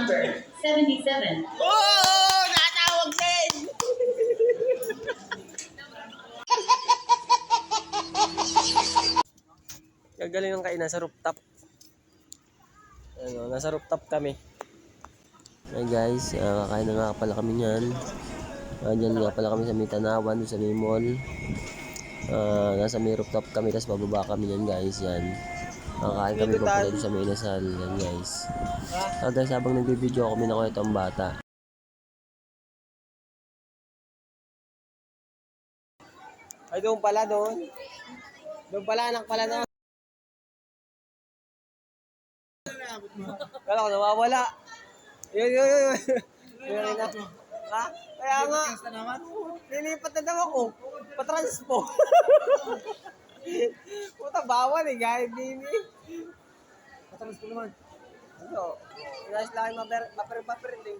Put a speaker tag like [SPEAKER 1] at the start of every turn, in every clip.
[SPEAKER 1] number 77.
[SPEAKER 2] Oh! Natawag din! Gagaling ng kain, nasa rooftop. Ano, nasa rooftop kami. Hey guys, ah, kakain na nga pala kami niyan. Uh, dyan nga pala kami sa may tanawan, sa may mall. Ah, nasa may rooftop kami, tapos bababa kami niyan guys, yan. Kakain kami pa pala doon sa may inasal, yan guys. Ah guys, habang nagbibideo ako, minako itong bata. Ay, doon pala, doon. Doon pala, anak pala na. Kala ko nawawala. Yun, yun, yun. Yun, yun, yun. Ha? Kaya nga. Nilipat na daw ako. Patranspo. Puta, bawal eh. Gaya din eh. Patranspo naman. Ano? Nice lang yung maper, maper, maper, eh.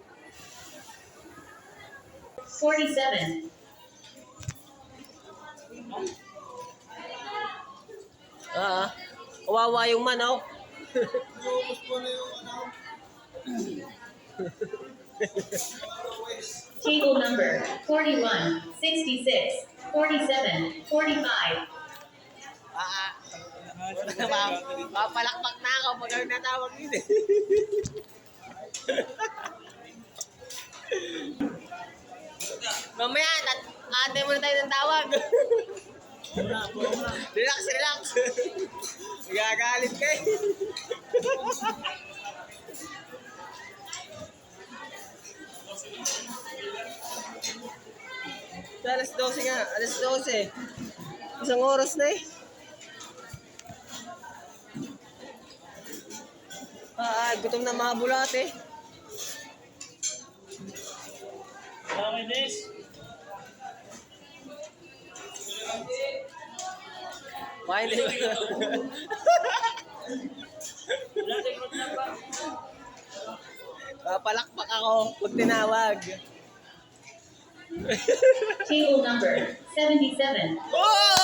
[SPEAKER 1] 47.
[SPEAKER 2] Ah, ah. Kawawa yung manok.
[SPEAKER 1] Table number 41, 66, 47, 45.
[SPEAKER 2] Ah. Papalakpak na ako pag ang natawag yun eh. Mamaya, tat- ate mo na tayo ng tawag. relax, relax. Nagagalit ka eh. Alas 12 nga, alas 12. Isang oras na eh. Ah, ah, gutom na mga bulat eh.
[SPEAKER 3] Okay, this.
[SPEAKER 2] Why hindi Papalakpak ako pag tinawag.
[SPEAKER 1] Table number 77.
[SPEAKER 2] Oh!